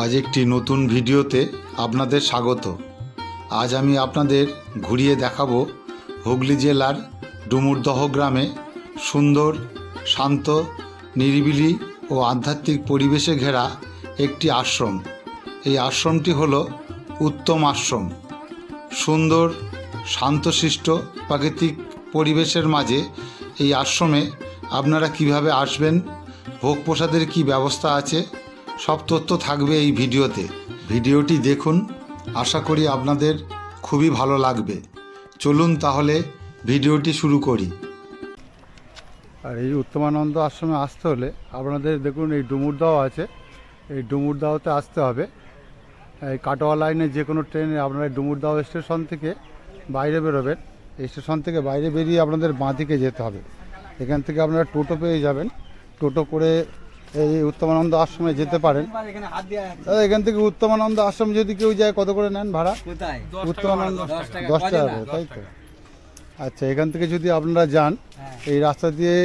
আজ একটি নতুন ভিডিওতে আপনাদের স্বাগত। আজ আমি আপনাদের ঘুরিয়ে দেখাবো হুগলি জেলার ডুমুরদহ গ্রামে সুন্দর, শান্ত, নিরিবিলি ও আধ্যাত্মিক পরিবেশে ঘেরা একটি আশ্রম। এই আশ্রমটি হল উত্তম আশ্রম। সুন্দর, শান্তশিষ্ট প্রাকৃতিক পরিবেশের মাঝে এই আশ্রমে আপনারা কীভাবে আসবেন ভোগ প্রসাদের কী ব্যবস্থা আছে সব তথ্য থাকবে এই ভিডিওতে। ভিডিওটি দেখুন, আশা করি আপনাদের খুবই ভালো লাগবে। চলুন তাহলে ভিডিওটি শুরু করি। আর এই উত্তমানন্দ আশ্রমে আসতে হলে আপনাদের দেখুন, এই ডুমুরদাও আছে। এই ডুমুরদাওতে আসতে হবে। এই কাটোয়া লাইনে যে কোনো ট্রেনে আপনারা ডুমুরদাও স্টেশন থেকে বাইরে বেরোবেন। স্টেশন থেকে বাইরে বেরিয়ে আপনাদের বাঁ দিকে যেতে হবে। এখান থেকে আপনারা টোটো পেয়ে যাবেন। টোটো করে এই উত্তমানন্দ আশ্রমে যেতে পারেন। এখান থেকে উত্তমানন্দ আশ্রম যদি কেউ যায় কত করে নেন ভাড়া? উত্তমানন্দ দশ টাকা। করে, তাই তো? আচ্ছা এখান থেকে যদি আপনারা যান হ্যাঁ। এই রাস্তা দিয়ে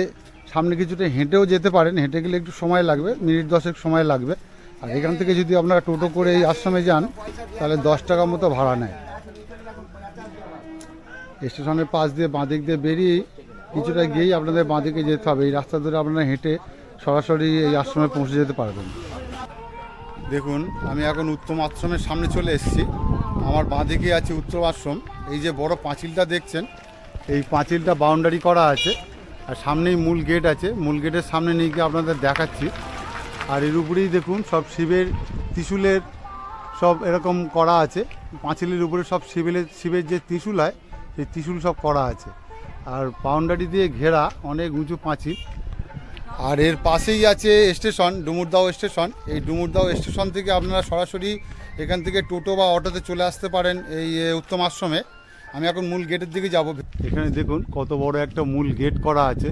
সামনে কিছুটা হেঁটেও যেতে পারেন। হেঁটে গেলে একটু সময় লাগবে মিনিট দশেক সময় লাগবে। আর এখান থেকে যদি আপনারা টোটো করে এই আশ্রমে যান তাহলে দশ টাকা মতো ভাড়া নেয়। স্টেশনের পাশ দিয়ে বাঁদিক দিয়ে বেরিয়ে কিছুটা গিয়েই আপনাদের বাঁদিকে যেতে হবে। এই রাস্তা ধরে আপনারা হেঁটে সরাসরি এই আশ্রমে পৌঁছে যেতে পারবেন। দেখুন, আমি এখন উত্তম আশ্রমের সামনে চলে এসেছি। আমার বাঁদিকে আছে উত্তম আশ্রম। এই যে বড় পাঁচিলটা দেখছেন, এই পাঁচিলটা বাউন্ডারি করা আছে। আর সামনেই মূল গেট আছে। মূল গেটের সামনে নিয়ে গিয়ে আপনাদের দেখাচ্ছি। আর এর উপরেই দেখুন, সব শিবের ত্রিশূলের সব এরকম করা আছে। পাঁচিলের উপরে সব শিবের শিবের যে ত্রিশূল হয়, সেই ত্রিশূল সব করা আছে। আর বাউন্ডারি দিয়ে ঘেরা অনেক উঁচু পাঁচিল। আর এর পাশেই আছে স্টেশন, ডুমুরদাও স্টেশন। এই ডুমুরদাও স্টেশন থেকে আপনারা সরাসরি এখান থেকে টোটো বা অটোতে চলে আসতে পারেন এই উত্তম আশ্রমে। আমি এখন মূল গেটের দিকে যাব। এখানে দেখুন কত বড় একটা মূল গেট করা আছে।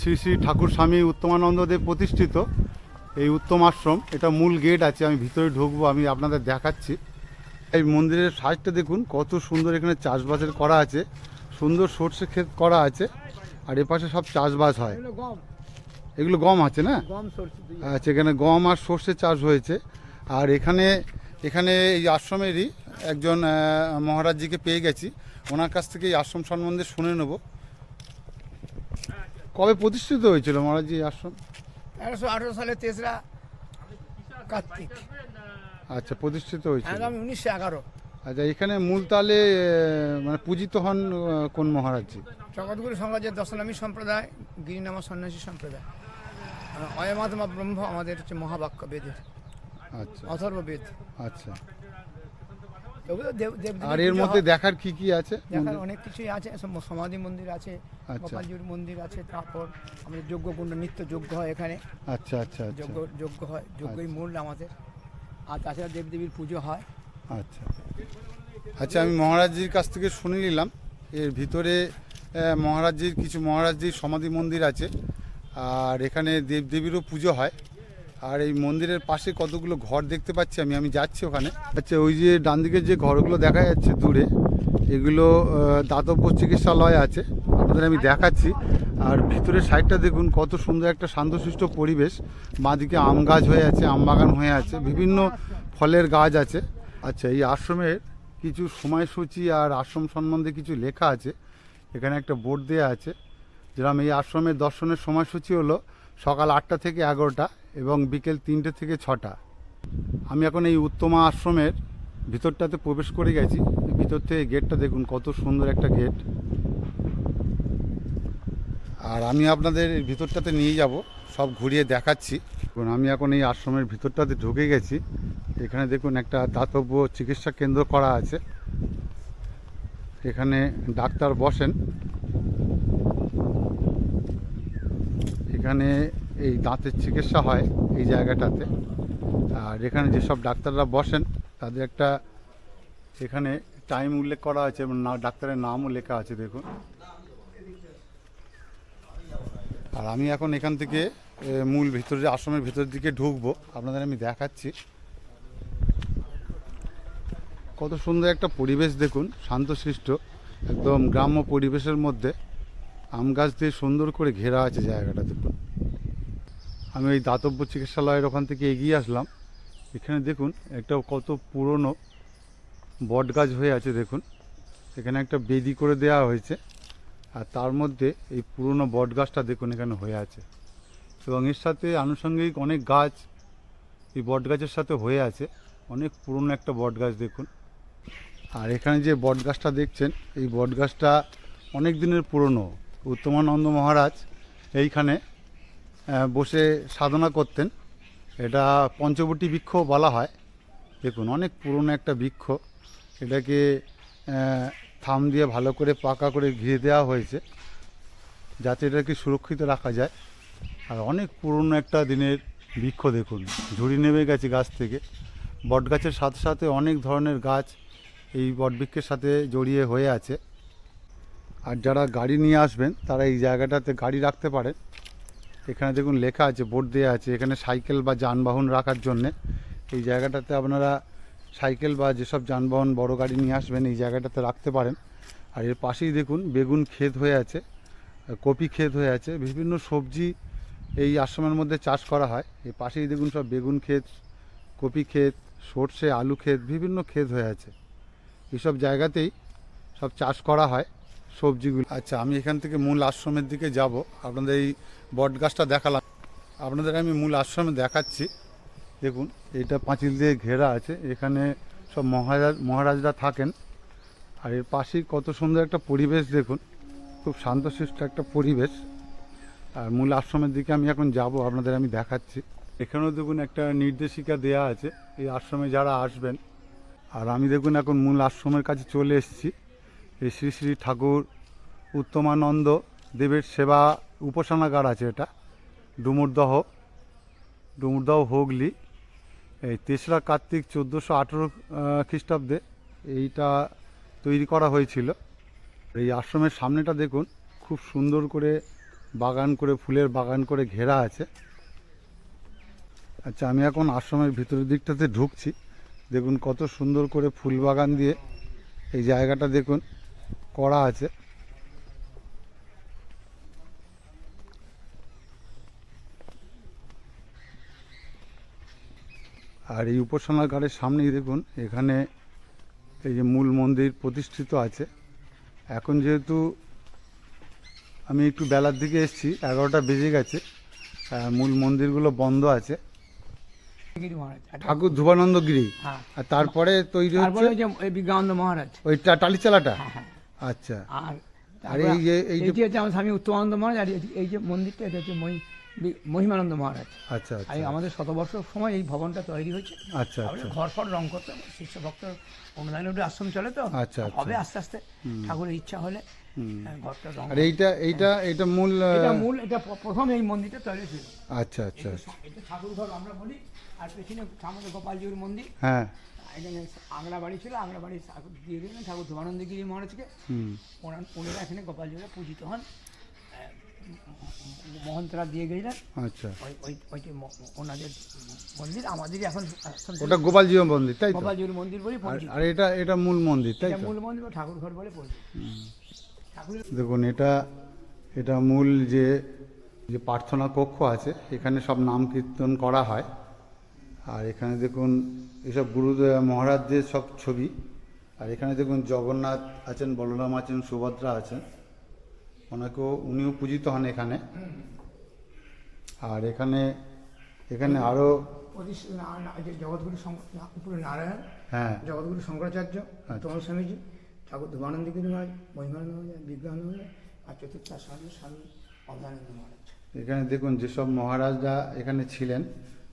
শ্রী শ্রী ঠাকুর স্বামী উত্তমানন্দদেব প্রতিষ্ঠিত এই উত্তম আশ্রম। এটা মূল গেট আছে, আমি ভিতরে ঢুকবো, আমি আপনাদের দেখাচ্ছি। এই মন্দিরের সাইজটা দেখুন কত সুন্দর এখানে চাষবাসের করা আছে। সুন্দর সর্ষে ক্ষেত করা আছে। আর এপাশে সব চাষবাস হয়। গম। এগুলো গম আছে না? আচ্ছা এখানে গম আর সর্ষে চাষ হয়েছে। আর এখানে এখানে এই আশ্রমেরই একজন মহারাজজিকে পেয়ে গেছি। ওনার কাছ থেকে এই আশ্রম সম্বন্ধে শুনে নেব। কবে প্রতিষ্ঠিত হয়েছিল মহারাজজি এই আশ্রম? তেরোশো আঠেরো সালে তেসরা কার্তিক। আচ্ছা প্রতিষ্ঠিত হয়েছিল। উনিশশো এগারো। আচ্ছা এখানে মূল তালে মানে পূজিত হন কোন মহারাজজি? জগৎগুরু সমাজের দশনামী সম্প্রদায় গিরিনামা সন্ন্যাসী সম্প্রদায়। অয়মাত্মা ব্রহ্ম আমাদের হচ্ছে মহাবাক্য বেদের আচ্ছা। অথর্ব বেদ আচ্ছা আর এর মধ্যে দেখার কি কি আছে? দেখার অনেক কিছুই আছে। সম- সমাধি মন্দির আছে আচ্ছা। গোপালজির মন্দির আছে তারপর আমাদের যজ্ঞ কুণ্ড নিত্য যজ্ঞ হয় এখানে। আচ্ছা আচ্ছা আচ্ছা। যজ্ঞ যজ্ঞ হয় যজ্ঞই মূল আমাদের। আর তাছাড়া দেবদেবীর পুজো হয়। আচ্ছা। আচ্ছা আমি মহারাজজির কাছ থেকে শুনে নিলাম। এর ভিতরে মহারাজজির কিছু মহারাজজির সমাধি মন্দির আছে। আর এখানে দেবদেবীরও পুজো হয়। আর এই মন্দিরের পাশে কতগুলো ঘর দেখতে পাচ্ছি আমি আমি যাচ্ছি ওখানে। আচ্ছা ওই যে ডান দিকের যে ঘরগুলো দেখা যাচ্ছে দূরে, এগুলো দাতব্য চিকিৎসালয় আছে। আপনাদের আমি দেখাচ্ছি। আর ভিতরের সাইডটা দেখুন, কত সুন্দর একটা শান্তশিষ্ট পরিবেশ। বাঁদিকে আম গাছ হয়ে আছে, আম বাগান হয়ে আছে, বিভিন্ন ফলের গাছ আছে। আচ্ছা এই আশ্রমের কিছু সময়সূচি আর আশ্রম সম্বন্ধে কিছু লেখা আছে। এখানে একটা বোর্ড দেওয়া আছে। যেরকম এই আশ্রমের দর্শনের সময়সূচি হলো সকাল আটটা থেকে এগারোটা এবং বিকেল তিনটে থেকে ছটা। আমি এখন এই উত্তমা আশ্রমের ভিতরটাতে প্রবেশ করে গেছি। ভিতর থেকে গেটটা দেখুন, কত সুন্দর একটা গেট। আর আমি আপনাদের ভিতরটাতে নিয়ে যাব, সব ঘুরিয়ে দেখাচ্ছি। দেখুন, আমি এখন এই আশ্রমের ভিতরটাতে ঢুকে গেছি। এখানে দেখুন একটা দাতব্য চিকিৎসা কেন্দ্র করা আছে। এখানে ডাক্তার বসেন। এখানে এই দাঁতের চিকিৎসা হয় এই জায়গাটাতে। আর এখানে যেসব ডাক্তাররা বসেন, তাদের একটা এখানে টাইম উল্লেখ করা আছে এবং ডাক্তারের নামও লেখা আছে, দেখুন। আর আমি এখন এখান থেকে মূল ভিতরে, আশ্রমের ভিতরের দিকে ঢুকবো। আপনাদের আমি দেখাচ্ছি। কত সুন্দর একটা পরিবেশ দেখুন, শান্তশিষ্ট, একদম গ্রাম্য পরিবেশের মধ্যে আম গাছ দিয়ে সুন্দর করে ঘেরা আছে জায়গাটা দেখুন। আমি ওই দাতব্য চিকিৎসালয়ের ওখান থেকে এগিয়ে আসলাম। এখানে দেখুন একটা কত পুরনো বট গাছ হয়ে আছে দেখুন। এখানে একটা বেদি করে দেওয়া হয়েছে। আর তার মধ্যে এই পুরনো বট গাছটা দেখুন এখানে হয়ে আছে। এবং এর সাথে আনুষঙ্গিক অনেক গাছ এই বট গাছের সাথে হয়ে আছে। অনেক পুরনো একটা বট গাছ দেখুন। আর এখানে যে বট গাছটা দেখছেন, এই বট গাছটা অনেক দিনের পুরনো। উত্তমানন্দ মহারাজ এইখানে বসে সাধনা করতেন। এটা পঞ্চবটি বৃক্ষ বলা হয়। দেখুন, অনেক পুরনো একটা বৃক্ষ। এটাকে থাম দিয়ে ভালো করে পাকা করে ঘিরে দেওয়া হয়েছে, যাতে এটাকে সুরক্ষিত রাখা যায়। আর অনেক পুরনো একটা দিনের বৃক্ষ দেখুন, ঝুড়ি নেমে গেছে গাছ থেকে। বট গাছের সাথে সাথে অনেক ধরনের গাছ এই বটবৃক্ষের সাথে জড়িয়ে হয়ে আছে। আর যারা গাড়ি নিয়ে আসবেন, তারা এই জায়গাটাতে গাড়ি রাখতে পারেন। এখানে দেখুন লেখা আছে, বোর্ড দেওয়া আছে, এখানে সাইকেল বা যানবাহন রাখার জন্যে। এই জায়গাটাতে আপনারা সাইকেল বা যেসব যানবাহন, বড় গাড়ি নিয়ে আসবেন, এই জায়গাটাতে রাখতে পারেন। আর এর পাশেই দেখুন, বেগুন ক্ষেত হয়ে আছে, কপি ক্ষেত হয়ে আছে। বিভিন্ন সবজি এই আশ্রমের মধ্যে চাষ করা হয়। এই পাশেই দেখুন সব বেগুন ক্ষেত, কপি ক্ষেত, সর্ষে, আলু ক্ষেত, বিভিন্ন ক্ষেত হয়ে আছে। এইসব জায়গাতেই সব চাষ করা হয় সবজিগুলো। আচ্ছা আমি এখান থেকে মূল আশ্রমের দিকে যাব। আপনাদের এই বট গাছটা দেখালাম। আপনাদের আমি মূল আশ্রমে দেখাচ্ছি। দেখুন, এটা পাঁচিল দিয়ে ঘেরা আছে। এখানে সব মহারাজ, মহারাজরা থাকেন। আর এর পাশেই কত সুন্দর একটা পরিবেশ দেখুন। খুব শান্তশিষ্ট একটা পরিবেশ। আর মূল আশ্রমের দিকে আমি এখন যাব, আপনাদের আমি দেখাচ্ছি। এখানেও দেখুন একটা নির্দেশিকা দেয়া আছে। এই আশ্রমে যারা আসবেন আর আমি দেখুন এখন মূল আশ্রমের কাছে চলে এসেছি। এই শ্রী শ্রী ঠাকুর উত্তমানন্দ দেবের সেবা উপাসনাগার আছে এটা, ডুমুরদহ ডুমুরদহ হুগলি। এই তেসরা কার্তিক চোদ্দোশো আঠেরো খ্রিস্টাব্দে এইটা তৈরি করা হয়েছিল। এই আশ্রমের সামনেটা দেখুন, খুব সুন্দর করে বাগান করে, ফুলের বাগান করে ঘেরা আছে। আচ্ছা আমি এখন আশ্রমের ভিতরের দিকটাতে ঢুকছি। দেখুন, কত সুন্দর করে ফুল বাগান দিয়ে এই জায়গাটা দেখুন, করা আছে। আর এই উপাসনাগারের সামনেই দেখুন, এখানে এই যে মূল মন্দির প্রতিষ্ঠিত আছে। এখন যেহেতু আমি একটু বেলার দিকে এসেছি, এগারোটা বেজে গেছে মূল মন্দিরগুলো বন্ধ আছে। গিরি মহারাজ ঠাকুর ধুবানন্দ গিরি হ্যাঁ। আর তারপরে তৈরি তারপরে যে বিজ্ঞানন্দ মহারাজ। ওই হ্যাঁ হ্যাঁ। আচ্ছা। আর আর এই যে এই যে হচ্ছে আমার স্বামী উত্তমানন্দ মহারাজ আর এই- যে মন্দিরটা এটা হচ্ছে মহি- মহিমানন্দ মহারাজ। আচ্ছা আর আচ্ছা। আমাদের শতবর্ষ সময় এই ভবনটা তৈরি হয়েছে। আচ্ছা আচ্ছা। ঘর ফর রং করতে। শিষ্য ভক্ত অনুদান আশ্রম চলে তো আচ্ছা, আচ্ছা। হবে আস্তে আস্তে ঠাকুরের ইচ্ছা হলে ঘরটা রং আর এইটা এইটা এটা মূল এটা মূল এটা প্রথম এই মন্দিরটা তৈরি ছিল আচ্ছা আচ্ছা আচ্ছা। এটা ঠাকুর ঘর আমরা বলি আর পেছনে আমাদের গোপালজিউর মন্দির। হ্যাঁ। এখানে আংলা বাড়ি ছিল আংলা বাড়ি ঠাকুর দিয়ে দিলেন ঠাকুর ধুমানন্দ গিরি মহারাজকে। ওনার এখানে গোপালজিউরে পূজিত হন। মহন্তরা দিয়ে গেলেন। আচ্ছা। ওই ওই ওইটি ম- ওনাদের মন্দির আমাদেরই এখন ওটা গোপালজিও মন্দির তাই গোপালজিউর মন্দির বলে আর আর এটা এটা মূল মন্দির তাই মূল মন্দির ঠাকুর ঘর বলে পরিচিত। দেখুন এটা এটা মূল যে যে প্রার্থনা কক্ষ আছে এখানে সব নাম কীর্তন করা হয়। আর এখানে দেখুন এসব গুরু মহারাজদের সব ছবি। আর এখানে দেখুন জগন্নাথ আছেন বলরাম আছেন সুভদ্রা আছেন। ওনাকেও উনিও পূজিত হন এখানে। আর এখানে এখানে আরও জগৎগুরু নারায়ণ হ্যাঁ। জগৎগুরু শঙ্করাচার্য তোমার স্বামীজি ঠাকুর ধর্মানন্দ গিরি মহারাজ মহিমানন্দ মহারাজ বিজ্ঞানন্দ মহারাজ আর চতুর্থ স্বামী স্বামী অমলানন্দ মহারাজ। এখানে দেখুন যেসব মহারাজরা এখানে ছিলেন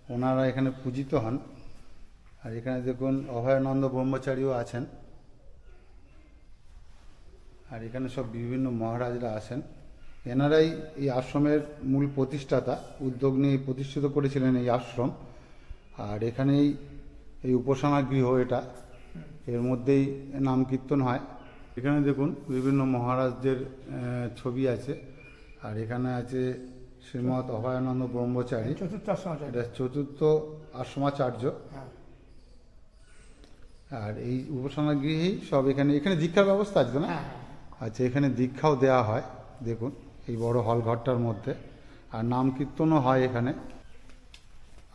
ওনারা এখানে পূজিত হন। আর এখানে দেখুন, অভয়ানন্দ ব্রহ্মচারীও আছেন। আর এখানে সব বিভিন্ন মহারাজরা আছেন। এনারাই এই আশ্রমের মূল প্রতিষ্ঠাতা। উদ্যোগ নিয়ে প্রতিষ্ঠিত করেছিলেন এই আশ্রম। আর এখানেই এই উপাসনা গৃহ এটা। এর মধ্যেই নাম কীর্তন হয়। এখানে দেখুন, বিভিন্ন মহারাজদের ছবি আছে। আর এখানে আছে শ্রীমৎ অভয়ানন্দ ব্রহ্মচারী। চতুর্থ আশ্রমাচার্য। চতুর্থ আশ্রমাচার্য। হ্যাঁ। আর এই উপাসনা গৃহেই সব এখানে এখানে দীক্ষার ব্যবস্থা আছে না? হ্যাঁ আচ্ছা এখানে দীক্ষাও দেওয়া হয় দেখুন এই বড় হল ঘরটার মধ্যে। আর নাম কীর্তনও হয় এখানে।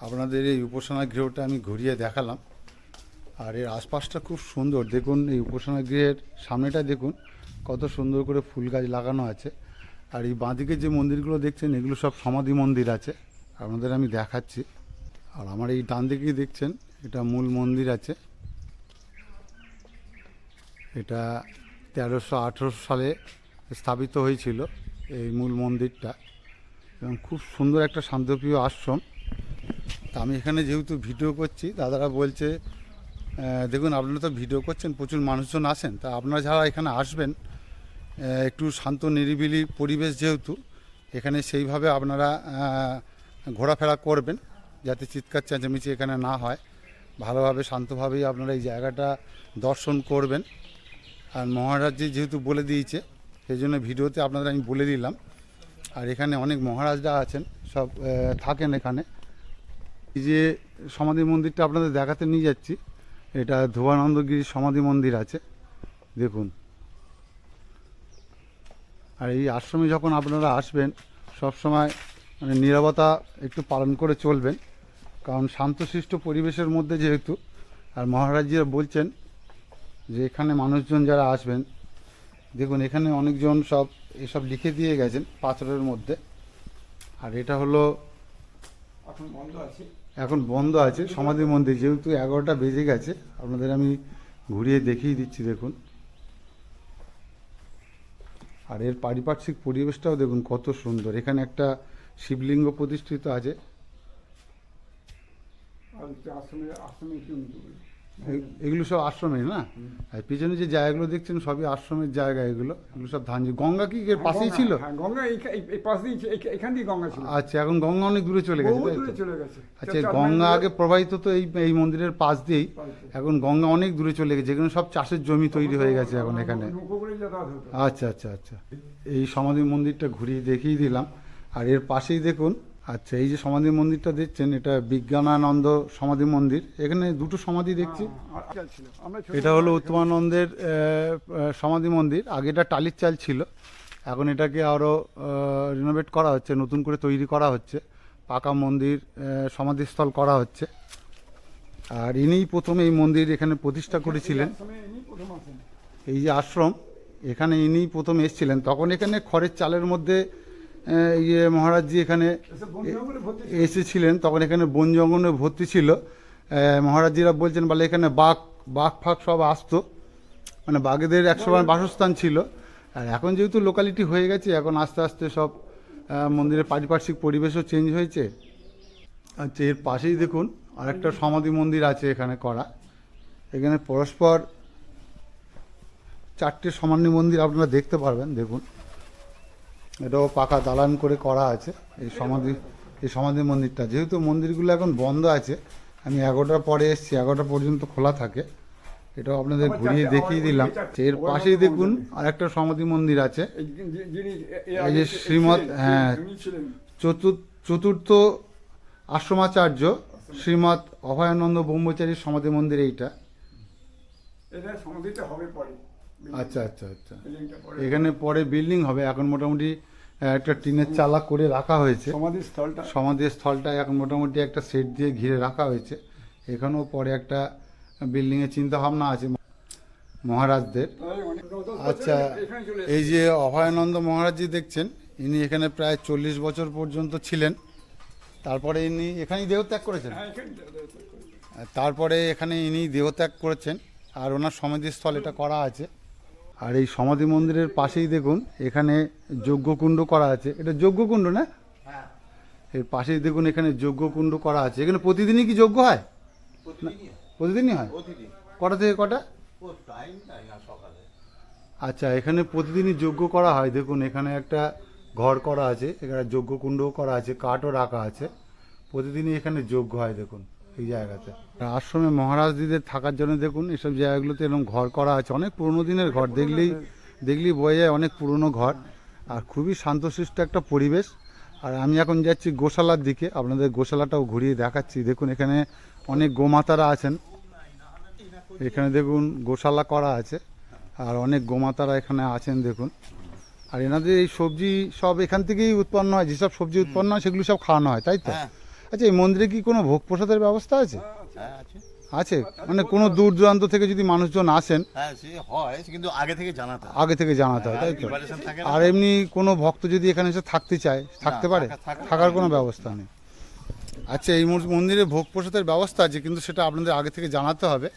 আপনাদের এই উপাসনা গৃহটা আমি ঘুরিয়ে দেখালাম। আর এর আশপাশটা খুব সুন্দর। দেখুন এই উপাসনা গৃহের সামনেটা দেখুন কত সুন্দর করে ফুল গাছ লাগানো আছে। আর এই বাঁদিকে যে মন্দিরগুলো দেখছেন, এগুলো সব সমাধি মন্দির আছে। আপনাদের আমি দেখাচ্ছি। আর আমার এই ডান দিকেই দেখছেন, এটা মূল মন্দির আছে। এটা তেরোশো আঠেরোশো সালে স্থাপিত হয়েছিল এই মূল মন্দিরটা। এবং খুব সুন্দর একটা শান্তপ্রিয় আশ্রম। তা আমি এখানে যেহেতু ভিডিও করছি, দাদারা বলছে দেখুন, আপনারা তো ভিডিও করছেন, প্রচুর মানুষজন আসেন। তা আপনারা যারা এখানে আসবেন একটু শান্ত, নিরিবিলি পরিবেশ যেহেতু, এখানে সেইভাবে আপনারা ঘোরাফেরা করবেন যাতে চিৎকার চেঁচামেচি এখানে না হয়। ভালোভাবে, শান্তভাবেই আপনারা এই জায়গাটা দর্শন করবেন। আর মহারাজজি যেহেতু বলে দিয়েছে, সেই জন্য ভিডিওতে আপনাদের আমি বলে দিলাম। আর এখানে অনেক মহারাজরা আছেন, সব থাকেন এখানে। এই যে সমাধি মন্দিরটা আপনাদের দেখাতে নিয়ে যাচ্ছি, এটা ধোবানন্দগিরি সমাধি মন্দির আছে। দেখুন। আর এই আশ্রমে যখন আপনারা আসবেন সব সময় মানে নিরাপত্তা একটু পালন করে চলবেন। কারণ শান্তশিষ্ট পরিবেশের মধ্যে যেহেতু আর মহারাজজিরা বলছেন যে এখানে মানুষজন যারা আসবেন দেখুন এখানে অনেকজন সব এসব লিখে দিয়ে গেছেন পাথরের মধ্যে। আর এটা হলো এখন বন্ধ আছে। এখন বন্ধ আছে সমাধি মন্দির যেহেতু এগারোটা বেজে গেছে আপনাদের আমি ঘুরিয়ে দেখিয়ে দিচ্ছি দেখুন। আর এর পারিপার্শ্বিক পরিবেশটাও দেখুন কত সুন্দর। এখানে একটা শিবলিঙ্গ প্রতিষ্ঠিত আছে। আর হচ্ছে আশ্রমে এগুলো সব আশ্রমে না? আর পিছনে যে জায়গাগুলো দেখছেন সবই আশ্রমের জায়গা এগুলো। এগুলো সব ধান গঙ্গা কি এর পাশেই ছিল? হ্যাঁ গঙ্গা এই এই- এই পাশ দিয়ে এই- এখান দিয়ে গঙ্গা ছিল। আচ্ছা এখন গঙ্গা অনেক দূরে চলে গেছে? দূরে চলে গেছে। আচ্ছা গঙ্গা আগে প্রবাহিত তো এই এই মন্দিরের পাশ দিয়েই। এখন গঙ্গা অনেক দূরে চলে গেছে এখানে সব চাষের জমি তৈরি হয়ে গেছে এখন এখানে। আচ্ছা আচ্ছা আচ্ছা। এই সমাধি মন্দিরটা ঘুরিয়ে দেখিয়ে দিলাম। আর এর পাশেই দেখুন আচ্ছা এই যে সমাধি মন্দিরটা দেখছেন, এটা বিজ্ঞানানন্দ সমাধি মন্দির। এখানে দুটো সমাধি দেখছি। এটা হলো উত্তমানন্দের সমাধি মন্দির। আগে এটা টালির চাল ছিল। এখন এটাকে আরও রিনোভেট করা হচ্ছে, নতুন করে তৈরি করা হচ্ছে। পাকা মন্দির সমাধিস্থল করা হচ্ছে। আর ইনিই প্রথম এই মন্দির এখানে প্রতিষ্ঠা করেছিলেন। এই যে আশ্রম, এখানে ইনি প্রথম এসেছিলেন। তখন এখানে খড়ের চালের মধ্যে ইয়ে মহারাজজি এখানে। এসেছিলেন, তখন এখানে বন জঙ্গলে ভর্তি ছিল। মহারাজজিরা বলছেন, বলে, এখানে বাঘ বাঘ ফাঘ সব আসতো। মানে বাঘেদের একসময় বাসস্থান ছিল। আর এখন যেহেতু লোকালিটি হয়ে গেছে, এখন আস্তে আস্তে সব মন্দিরের পারিপার্শ্বিক পরিবেশও চেঞ্জ হয়েছে। আচ্ছা এর পাশেই দেখুন, আরেকটা সমাধি মন্দির আছে এখানে করা। এখানে পরস্পর চারটে সমাধি মন্দির আপনারা দেখতে পারবেন, দেখুন। এটাও পাকা দালান করে করা আছে এই সমাধি এই সমাধি মন্দিরটা। যেহেতু মন্দিরগুলো এখন বন্ধ আছে আমি এগারোটার পরে এসেছি এগারোটা পর্যন্ত খোলা থাকে। এটাও আপনাদের ঘুরিয়ে দেখিয়ে দিলাম। এর পাশেই দেখুন আর একটা সমাধি মন্দির আছে। এই যে- শ্রীমৎ- হ্যাঁ। চতুর্থ চতুর্থ আশ্রমাচার্য শ্রীমৎ অভয়ানন্দ ব্রহ্মচারীর সমাধি মন্দির এইটা। এটা সমাধিটা হবে পরে। আচ্ছা আচ্ছা আচ্ছা। এখানে পরে বিল্ডিং হবে। এখন মোটামুটি একটা টিনের চালা করে রাখা হয়েছে। সমাধি স্থলটা এখন মোটামুটি একটা সেট দিয়ে ঘিরে রাখা হয়েছে। এখানেও পরে একটা বিল্ডিংয়ের চিন্তা ভাবনা আছে মহারাজদের। আচ্ছা এই যে অভয়ানন্দ মহারাজজি দেখছেন ইনি এখানে প্রায় চল্লিশ বছর পর্যন্ত ছিলেন। তারপরে ইনি এখানেই দেহত্যাগ করেছেন? হ্যাঁ তারপরে এখানে ইনি দেহত্যাগ করেছেন আর ওনার সমাধিস্থল এটা করা আছে। আর এই সমাধি মন্দিরের পাশেই দেখুন এখানে যজ্ঞকুণ্ড করা আছে। এটা যজ্ঞকুণ্ড না? এর পাশেই দেখুন এখানে যজ্ঞকুণ্ড করা আছে। এখানে প্রতিদিনই কি যজ্ঞ হয়? প্রতিদিনই হয়। কটা থেকে কটা? আচ্ছা এখানে প্রতিদিনই যজ্ঞ করা হয়। দেখুন এখানে একটা ঘর করা আছে এখানে যজ্ঞকুণ্ডও করা আছে কাঠও রাখা আছে। প্রতিদিনই এখানে যজ্ঞ হয় দেখুন। এই জায়গাতে। আশ্রমে মহারাজদিদের থাকার জন্য দেখুন, এসব জায়গাগুলোতে এরকম ঘর করা আছে। অনেক পুরনো দিনের ঘর, দেখলেই দেখলেই বোঝা যায় অনেক পুরনো ঘর। আর খুবই শান্তশিষ্ট একটা পরিবেশ। আর আমি এখন যাচ্ছি গোশালার দিকে, আপনাদের গোশালাটাও ঘুরিয়ে দেখাচ্ছি। দেখুন, এখানে অনেক গোমাতারা আছেন। এখানে দেখুন, গোশালা করা আছে। আর অনেক গোমাতারা এখানে আছেন, দেখুন। আর এনাদের এই সবজি সব এখান থেকেই উৎপন্ন হয়। যেসব সবজি উৎপন্ন হয়, সেগুলো সব খাওয়ানো হয়, তাই তো? আচ্ছা এই মন্দিরে কি কোনো ভোগ প্রসাদের ব্যবস্থা আছে? হ্যাঁ আছে। আছে? মানে কোনো দূর দূরান্ত থেকে যদি মানুষজন আসেন? হ্যাঁ হয় কিন্তু আগে থেকে জানাতে হয়। আগে থেকে জানাতে হয় তাই তো? আর এমনি কোনো ভক্ত যদি এখানে এসে থাকতে চায় থাকতে পারে? থাকা- থাকা- থাকার কোনো ব্যবস্থা নেই। আচ্ছা এই মন- মন্দিরে ভোগ প্রসাদের ব্যবস্থা আছে কিন্তু সেটা আপনাদের আগে থেকে জানাতে হবে।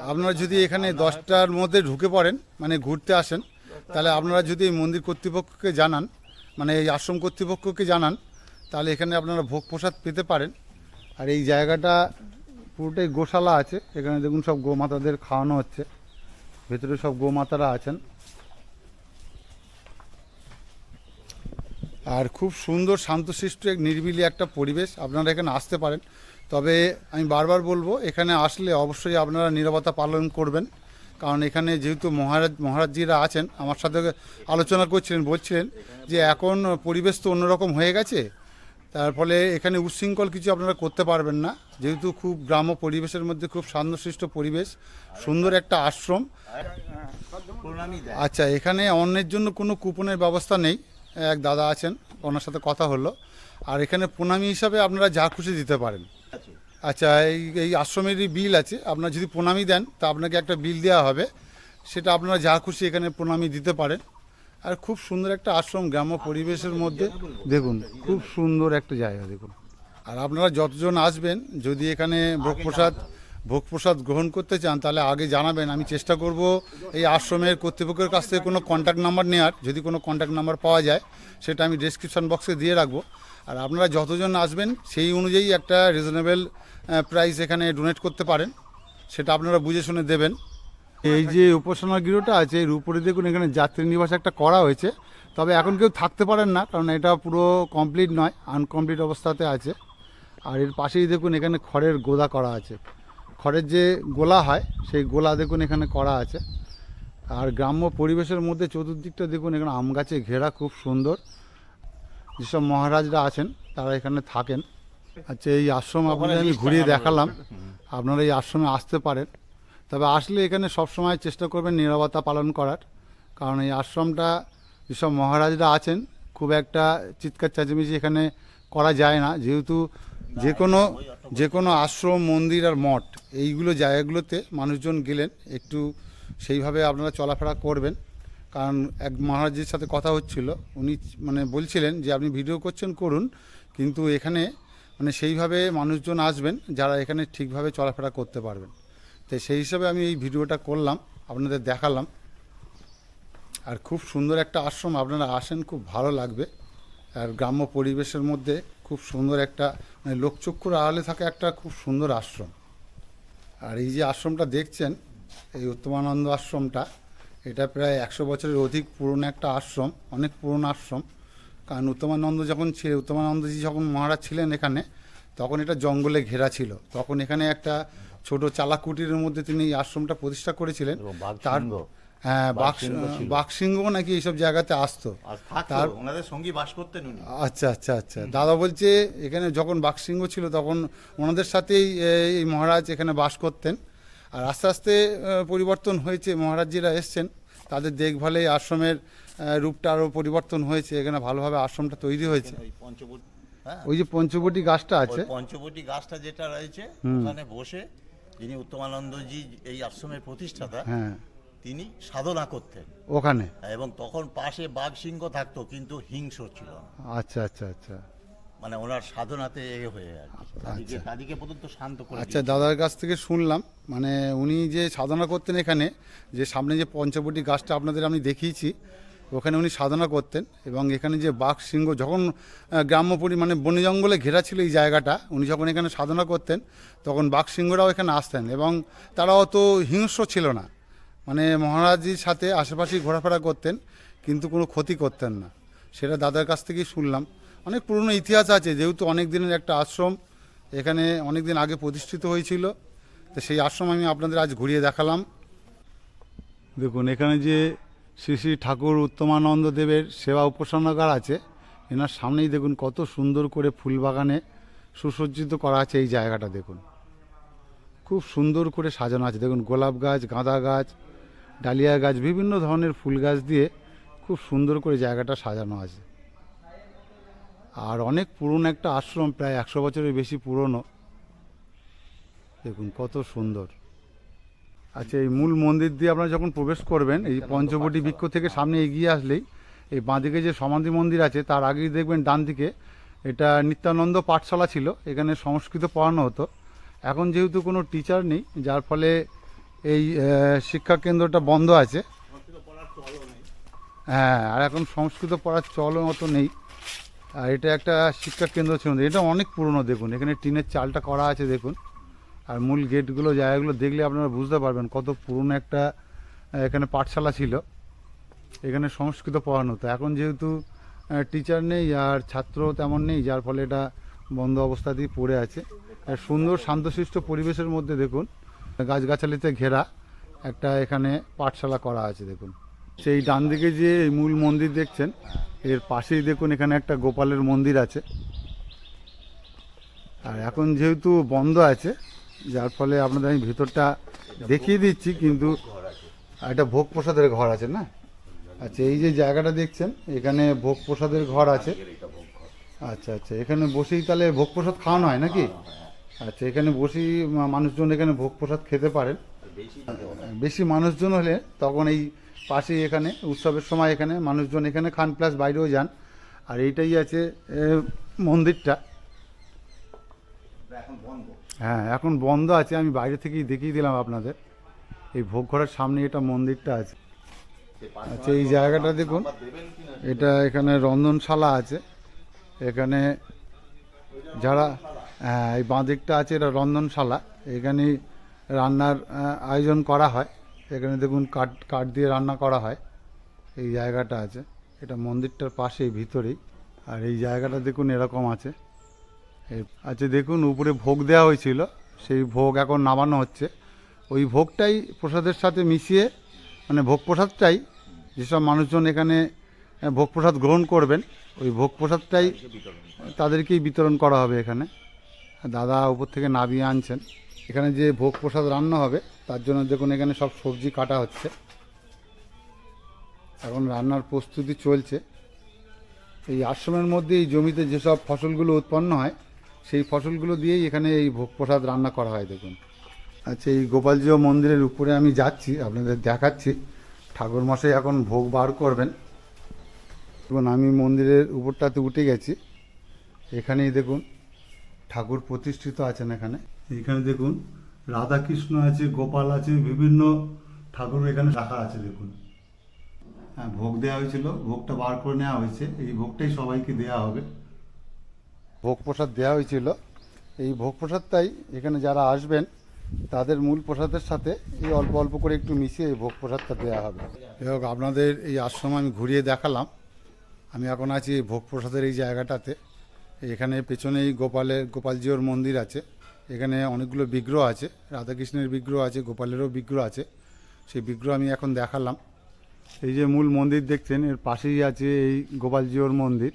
আপনারা যদি এখানে দশটার মধ্যে ঢুকে পড়েন মানে ঘুরতে আসেন তাহলে আপনারা যদি এই মন্দির কর্তৃপক্ষকে জানান মানে এই আশ্রম কর্তৃপক্ষকে জানান তাহলে এখানে আপনারা ভোগ প্রসাদ পেতে পারেন। আর এই জায়গাটা পুরোটাই গোশালা আছে। এখানে দেখুন সব গোমাতাদের খাওয়ানো হচ্ছে। ভেতরে সব গোমাতারা আছেন। আর খুব সুন্দর শান্তশিষ্ট এক নিরিবিলি একটা পরিবেশ আপনারা এখানে আসতে পারেন। তবে আমি বারবার বলব, এখানে আসলে অবশ্যই আপনারা নিরবতা পালন করবেন। কারণ এখানে যেহেতু মহারাজ, মহারাজজিরা আছেন, আমার সাথে আলোচনা করছিলেন, বলছিলেন যে এখন পরিবেশ তো অন্যরকম হয়ে গেছে। তার ফলে এখানে উচ্ছৃঙ্খল কিছু আপনারা করতে পারবেন না। যেহেতু খুব গ্রাম্য পরিবেশের মধ্যে খুব শান্তশিষ্ট পরিবেশ, সুন্দর একটা আশ্রম। আচ্ছা এখানে অন্যের জন্য কোনো কুপনের ব্যবস্থা নেই। এক দাদা আছেন, ওনার সাথে কথা হলো। আর এখানে প্রণামী হিসাবে আপনারা যা খুশি দিতে পারেন। আচ্ছা এই এই আশ্রমেরই বিল আছে। আপনারা যদি প্রণামী দেন, তা আপনাকে একটা বিল দেওয়া হবে। সেটা আপনারা যা খুশি এখানে প্রণামী দিতে পারেন। আর খুব সুন্দর একটা আশ্রম গ্রাম্য পরিবেশের মধ্যে। দেখুন, খুব সুন্দর একটা জায়গা, দেখুন। আর আপনারা যতজন আসবেন, যদি এখানে ভোগ প্রসাদ ভোগ প্রসাদ গ্রহণ করতে চান, তাহলে আগে জানাবেন। আমি চেষ্টা করব এই আশ্রমের কর্তৃপক্ষের কাছ থেকে কোনো কন্ট্যাক্ট নাম্বার নেওয়ার। যদি কোনো কন্ট্যাক্ট নাম্বার পাওয়া যায়, সেটা আমি ডেসক্রিপশন বক্সে দিয়ে রাখব। আর আপনারা যতজন আসবেন, সেই অনুযায়ী একটা রিজনেবল প্রাইস এখানে ডোনেট করতে পারেন। সেটা আপনারা বুঝে শুনে দেবেন। এই যে উপাসনা গৃহটা আছে এর উপরে দেখুন এখানে যাত্রী নিবাস একটা করা হয়েছে। তবে এখন কেউ থাকতে পারেন না কারণ এটা পুরো কমপ্লিট নয় আনকমপ্লিট অবস্থাতে আছে। আর এর পাশেই দেখুন এখানে খড়ের গোদা করা আছে। খড়ের যে গোলা হয় সেই গোলা দেখুন এখানে করা আছে। আর গ্রাম্য পরিবেশের মধ্যে চতুর্দিকটা দেখুন এখানে আম গাছে ঘেরা খুব সুন্দর। যেসব মহারাজরা আছেন তারা এখানে থাকেন। আচ্ছা এই আশ্রম আপনাদের আমি ঘুরিয়ে দেখালাম। আপনারা এই আশ্রমে আসতে পারেন। তবে আসলে এখানে সবসময় চেষ্টা করবেন নিরাপত্তা পালন করার। কারণ এই আশ্রমটা যেসব মহারাজরা আছেন, খুব একটা চিৎকার চেঁচামেচি এখানে করা যায় না। যেহেতু যে কোনো যে কোনো আশ্রম, মন্দির আর মঠ, এইগুলো জায়গাগুলোতে মানুষজন গেলেন, একটু সেইভাবে আপনারা চলাফেরা করবেন। কারণ এক মহারাজের সাথে কথা হচ্ছিল, উনি মানে বলছিলেন যে, আপনি ভিডিও করছেন, করুন। কিন্তু এখানে মানে সেইভাবে মানুষজন আসবেন, যারা এখানে ঠিকভাবে চলাফেরা করতে পারবেন। তো সেই হিসাবে আমি এই ভিডিওটা করলাম, আপনাদের দেখালাম। আর খুব সুন্দর একটা আশ্রম, আপনারা আসেন, খুব ভালো লাগবে। আর গ্রাম্য পরিবেশের মধ্যে খুব সুন্দর একটা মানে লোকচক্ষুর আড়ালে থাকা একটা খুব সুন্দর আশ্রম। আর এই যে আশ্রমটা দেখছেন, এই উত্তমানন্দ আশ্রমটা, এটা প্রায় একশো বছরের অধিক পুরনো একটা আশ্রম, অনেক পুরনো আশ্রম। কারণ উত্তমানন্দ যখন ছিল উত্তমানন্দজি যখন মহারাজ ছিলেন এখানে, তখন এটা জঙ্গলে ঘেরা ছিল। তখন এখানে একটা ছোট চালা কুটিরের মধ্যে তিনি এই আশ্রমটা প্রতিষ্ঠা করেছিলেন। তার হ্যাঁ। বাঘসিংহ নাকি এইসব জায়গাতে আসতো। তার- ওনাদের সঙ্গী বাস করতেন উনি। আচ্ছা আচ্ছা আচ্ছা। দাদা বলছে এখানে যখন বাঘসিংহ ছিল তখন ওনাদের সাথেই এই মহারাজ এখানে বাস করতেন। আর আস্তে আস্তে পরিবর্তন হয়েছে মহারাজজিরা এসছেন। তাদের দেখভালে আশ্রমের রূপটা আরও পরিবর্তন হয়েছে। এখানে ভালোভাবে আশ্রমটা তৈরি হয়েছে। ওই হ্যাঁ? যে পঞ্চবটি গাছটা আছে। পঞ্চবটি গাছটা যেটা রয়েছে ওখানে বসে যিনি উত্তমানন্দজি এই আশ্রমের প্রতিষ্ঠাতা হ্যাঁ তিনি সাধনা করতেন ওখানে এবং তখন পাশে বাঘ সিংহ থাকতো কিন্তু হিংস্র ছিল না। আচ্ছা আচ্ছা আচ্ছা মানে ওনার সাধনাতে এ হয়ে আর কি। তাদেরকে আচ্ছা। তাদেরকে পর্যন্ত শান্ত করে আচ্ছা। দাদার কাছ থেকে শুনলাম মানে উনি যে সাধনা করতেন এখানে যে সামনে যে পঞ্চবটি গাছটা আপনাদের আমি দেখিয়েছি ওখানে উনি সাধনা করতেন এবং এখানে যে বাঘ সিংহ যখন গ্রাম্য পরি মানে বনে জঙ্গলে ঘেরা ছিল এই জায়গাটা, উনি যখন এখানে সাধনা করতেন, তখন বাঘ সিংহরাও এখানে আসতেন এবং তারা অত হিংস্র ছিল না। মানে মহারাজির সাথে আশেপাশেই ঘোরাফেরা করতেন, কিন্তু কোনো ক্ষতি করতেন না। সেটা দাদার কাছ থেকেই শুনলাম। অনেক পুরনো ইতিহাস আছে, যেহেতু অনেক দিনের একটা আশ্রম, এখানে অনেক দিন আগে প্রতিষ্ঠিত হয়েছিল। তো সেই আশ্রম আমি আপনাদের আজ ঘুরিয়ে দেখালাম। দেখুন, এখানে যে শ্রী শ্রী ঠাকুর উত্তমানন্দ দেবের সেবা উপাসনাগার আছে। এনার সামনেই দেখুন কত সুন্দর করে ফুল বাগানে সুসজ্জিত করা আছে এই জায়গাটা দেখুন। খুব সুন্দর করে সাজানো আছে। দেখুন গোলাপ গাছ, গাঁদা গাছ, ডালিয়া গাছ, বিভিন্ন ধরনের ফুল গাছ দিয়ে খুব সুন্দর করে জায়গাটা সাজানো আছে। আর অনেক পুরনো একটা আশ্রম, প্রায় একশো বছরের বেশি পুরনো। দেখুন কত সুন্দর। আচ্ছা এই মূল মন্দির দিয়ে আপনারা যখন প্রবেশ করবেন, এই পঞ্চবটি বৃক্ষ থেকে সামনে এগিয়ে আসলেই, এই বাঁদিকে যে সমাধি মন্দির আছে, তার আগেই দেখবেন ডান দিকে এটা নিত্যানন্দ পাঠশালা ছিল, এখানে সংস্কৃত পড়ানো হতো। এখন যেহেতু কোনো টিচার নেই, যার ফলে এই শিক্ষা কেন্দ্রটা বন্ধ আছে। হ্যাঁ আর এখন সংস্কৃত পড়ার চলও অত নেই। আর এটা একটা শিক্ষা কেন্দ্র ছিল। এটা অনেক পুরনো, দেখুন, এখানে টিনের চালটা করা আছে, দেখুন। আর মূল গেটগুলো, জায়গাগুলো দেখলে আপনারা বুঝতে পারবেন কত পুরনো একটা এখানে পাঠশালা ছিল। এখানে সংস্কৃত পড়ানো হতো। এখন যেহেতু টিচার নেই আর ছাত্র তেমন নেই, যার ফলে এটা বন্ধ অবস্থাতেই পড়ে আছে। আর সুন্দর শান্তশিষ্ট পরিবেশের মধ্যে দেখুন, গাছগাছালিতে ঘেরা একটা এখানে পাঠশালা করা আছে, দেখুন। সেই ডান দিকে যে মূল মন্দির দেখছেন, এর পাশেই দেখুন এখানে একটা গোপালের মন্দির আছে। আর এখন যেহেতু বন্ধ আছে যার ফলে আপনাদের আমি ভেতরটা দেখিয়ে দিচ্ছি, কিন্তু একটা ভোগ প্রসাদের ঘর আছে না? আচ্ছা এই যে জায়গাটা দেখছেন, এখানে ভোগ প্রসাদের ঘর আছে। আচ্ছা আচ্ছা এখানে বসেই তাহলে ভোগ প্রসাদ খাওয়ানো হয় নাকি? আচ্ছা এখানে বসেই মানুষজন এখানে ভোগ প্রসাদ খেতে পারেন। বেশি মানুষজন হলে তখন এই পাশেই এখানে, উৎসবের সময় এখানে মানুষজন এখানে খান, প্লাস বাইরেও যান। আর এইটাই আছে মন্দিরটা। হ্যাঁ এখন বন্ধ আছে, আমি বাইরে থেকেই দেখিয়ে দিলাম আপনাদের। এই ভোগ ঘরের সামনে এটা মন্দিরটা আছে। আচ্ছা এই জায়গাটা দেখুন, এটা এখানে রন্ধনশালা আছে। এখানে যারা হ্যাঁ এই বাঁদিকটা আছে, এটা রন্ধনশালা। এখানে রান্নার আয়োজন করা হয়। এখানে দেখুন, কাঠ কাঠ দিয়ে রান্না করা হয়। এই জায়গাটা আছে। এটা মন্দিরটার পাশেই, ভিতরেই। আর এই জায়গাটা দেখুন, এরকম আছে। আচ্ছা দেখুন, উপরে ভোগ দেওয়া হয়েছিল। সেই ভোগ এখন নামানো হচ্ছে। ওই ভোগটাই প্রসাদের সাথে মিশিয়ে মানে ভোগ প্রসাদটাই যেসব মানুষজন এখানে ভোগ প্রসাদ গ্রহণ করবেন, ওই ভোগ প্রসাদটাই তাদেরকেই বিতরণ করা হবে এখানে। দাদা উপর থেকে নাবিয়ে আনছেন। এখানে যে ভোগ প্রসাদ রান্না হবে, তার জন্য দেখুন, এখানে সব সবজি কাটা হচ্ছে। এখন রান্নার প্রস্তুতি চলছে। এই আশ্রমের মধ্যে এই জমিতে যেসব ফসলগুলো উৎপন্ন হয় সেই ফসলগুলো দিয়েই এখানে এই ভোগ প্রসাদ রান্না করা হয়, দেখুন। আচ্ছা এই গোপালজিও মন্দিরের উপরে আমি যাচ্ছি, আপনাদের দেখাচ্ছি। ঠাকুর মশাই এখন ভোগ বার করবেন। এবং আমি মন্দিরের উপরটাতে উঠে গেছি। এখানেই দেখুন, ঠাকুর প্রতিষ্ঠিত আছেন এখানে। এখানে দেখুন রাধা কৃষ্ণ আছে, গোপাল আছে, বিভিন্ন ঠাকুর এখানে রাখা আছে, দেখুন। হ্যাঁ ভোগ দেওয়া হয়েছিল, ভোগটা বার করে নেওয়া হয়েছে। এই ভোগটাই সবাইকে দেওয়া হবে। ভোগ প্রসাদ দেওয়া হয়েছিল। এই ভোগ প্রসাদটাই এখানে যারা আসবেন, তাদের মূল প্রসাদের সাথে এই অল্প অল্প করে একটু মিশিয়ে এই ভোগ প্রসাদটা দেওয়া হবে হোক, আপনাদের এই আশ্রম আমি ঘুরিয়ে দেখালাম। আমি এখন আছি এই ভোগ প্রসাদের এই জায়গাটাতে। এখানে পেছনেই গোপালের গোপালজিওর মন্দির আছে। এখানে অনেকগুলো বিগ্রহ আছে। রাধাকৃষ্ণের বিগ্রহ আছে, গোপালেরও বিগ্রহ আছে। সেই বিগ্রহ আমি এখন দেখালাম। এই যে মূল মন্দির দেখছেন, এর পাশেই আছে এই গোপালজিওর মন্দির।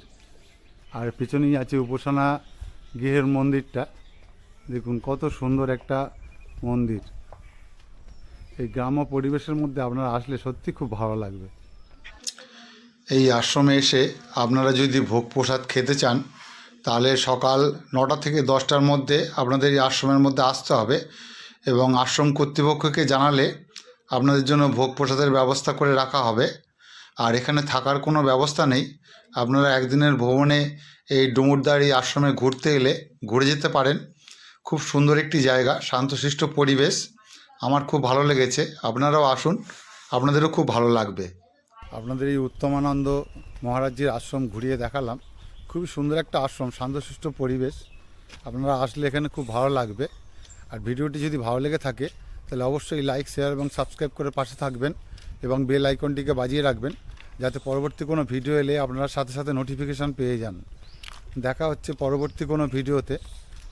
আর পিছনেই আছে উপাসনা গৃহের মন্দিরটা। দেখুন, কত সুন্দর একটা মন্দির। এই গ্রাম্য পরিবেশের মধ্যে আপনারা আসলে সত্যি খুব ভালো লাগবে। এই আশ্রমে এসে আপনারা যদি ভোগ প্রসাদ খেতে চান, তাহলে সকাল নটা থেকে দশটার মধ্যে আপনাদের এই আশ্রমের মধ্যে আসতে হবে এবং আশ্রম কর্তৃপক্ষকে জানালে আপনাদের জন্য ভোগ প্রসাদের ব্যবস্থা করে রাখা হবে। আর এখানে থাকার কোনো ব্যবস্থা নেই। আপনারা একদিনের ভ্রমণে এই ডুমুরদারি আশ্রমে ঘুরতে এলে ঘুরে যেতে পারেন। খুব সুন্দর একটি জায়গা, শান্তশিষ্ট পরিবেশ। আমার খুব ভালো লেগেছে। আপনারাও আসুন। আপনাদেরও খুব ভালো লাগবে। আপনাদের এই উত্তমানন্দ মহারাজজির আশ্রম ঘুরিয়ে দেখালাম। খুবই সুন্দর একটা আশ্রম, শান্তশিষ্ট পরিবেশ। আপনারা আসলে এখানে খুব ভালো লাগবে। আর ভিডিওটি যদি ভালো লেগে থাকে, তাহলে অবশ্যই লাইক, শেয়ার এবং সাবস্ক্রাইব করে পাশে থাকবেন এবং বেল আইকনটিকে বাজিয়ে রাখবেন। যাতে পরবর্তী কোনো ভিডিও এলে আপনারা সাথে সাথে নোটিফিকেশান পেয়ে যান। দেখা হচ্ছে পরবর্তী কোনো ভিডিওতে।